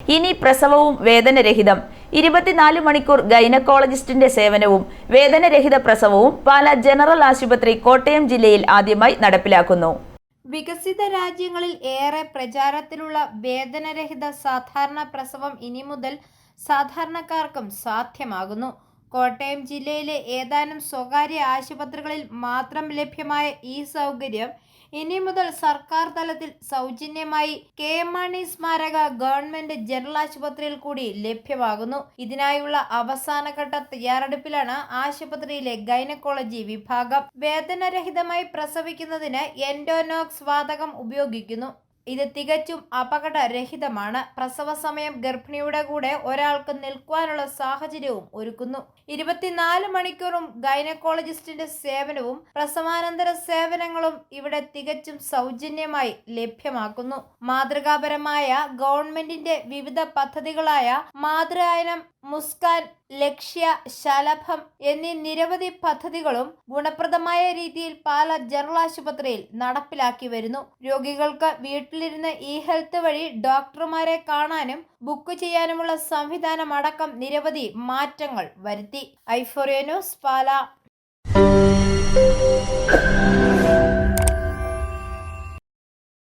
ഇനി പ്രസവവും വേദനരഹിതം. ഇരുപത്തിനാല് മണിക്കൂർ ഗൈനക്കോളജിസ്റ്റിന്റെ സേവനവും വേദനരഹിത പ്രസവവും പാല ജനറൽ ആശുപത്രി കോട്ടയം ജില്ലയിൽ ആദ്യമായി നടപ്പിലാക്കുന്നു. വികസിത രാജ്യങ്ങളിൽ ഏറെ പ്രചാരത്തിലുള്ള വേദനരഹിത സാധാരണ പ്രസവം ഇനി മുതൽ സാധാരണക്കാർക്കും സാധ്യമാകുന്നു. കോട്ടയം ജില്ലയിലെ ഏതാനും സ്വകാര്യ ആശുപത്രികളിൽ മാത്രം ലഭ്യമായ ഈ സൗകര്യം ഇനി മുതൽ സർക്കാർ തലത്തിൽ സൗജന്യമായി കെ മാണി സ്മാരക ഗവൺമെന്റ് ജനറൽ ആശുപത്രിയിൽ കൂടി ലഭ്യമാകുന്നു. ഇതിനായുള്ള അവസാനഘട്ട തയ്യാറെടുപ്പിലാണ് ആശുപത്രിയിലെ ഗൈനക്കോളജി വിഭാഗം. വേദനരഹിതമായി പ്രസവിക്കുന്നതിന് എൻഡോനോക്സ് വാതകം ഉപയോഗിക്കുന്നു. ഇത് തികച്ചും അപകടരഹിതമാണ്. പ്രസവ സമയം ഗർഭിണിയുടെ കൂടെ ഒരാൾക്ക് നിൽക്കുവാനുള്ള സാഹചര്യവും ഒരുക്കുന്നു. ഇരുപത്തിനാല് മണിക്കൂറും ഗൈനക്കോളജിസ്റ്റിന്റെ സേവനവും പ്രസവാനന്തര സേവനങ്ങളും ഇവിടെ തികച്ചും സൗജന്യമായി ലഭ്യമാക്കുന്നു. മാതൃകാപരമായ ഗവൺമെന്റിന്റെ വിവിധ പദ്ധതികളായ മാതൃായനം മുസ്കാൻ ലക്ഷ്യ ശലഭം എന്നീ നിരവധി പദ്ധതികളും ഗുണപ്രദമായ രീതിയിൽ പാല ജനറൽ ആശുപത്രിയിൽ നടപ്പിലാക്കി വരുന്നു. രോഗികൾക്ക് വീട്ടിലിരുന്ന് ഇ ഹെൽത്ത് വഴി ഡോക്ടർമാരെ കാണാനും ബുക്ക് ചെയ്യാനുമുള്ള സംവിധാനം അടക്കം നിരവധി മാറ്റങ്ങൾ വരുത്തി. ഐഫോറിയ ന്യൂസ് പാല.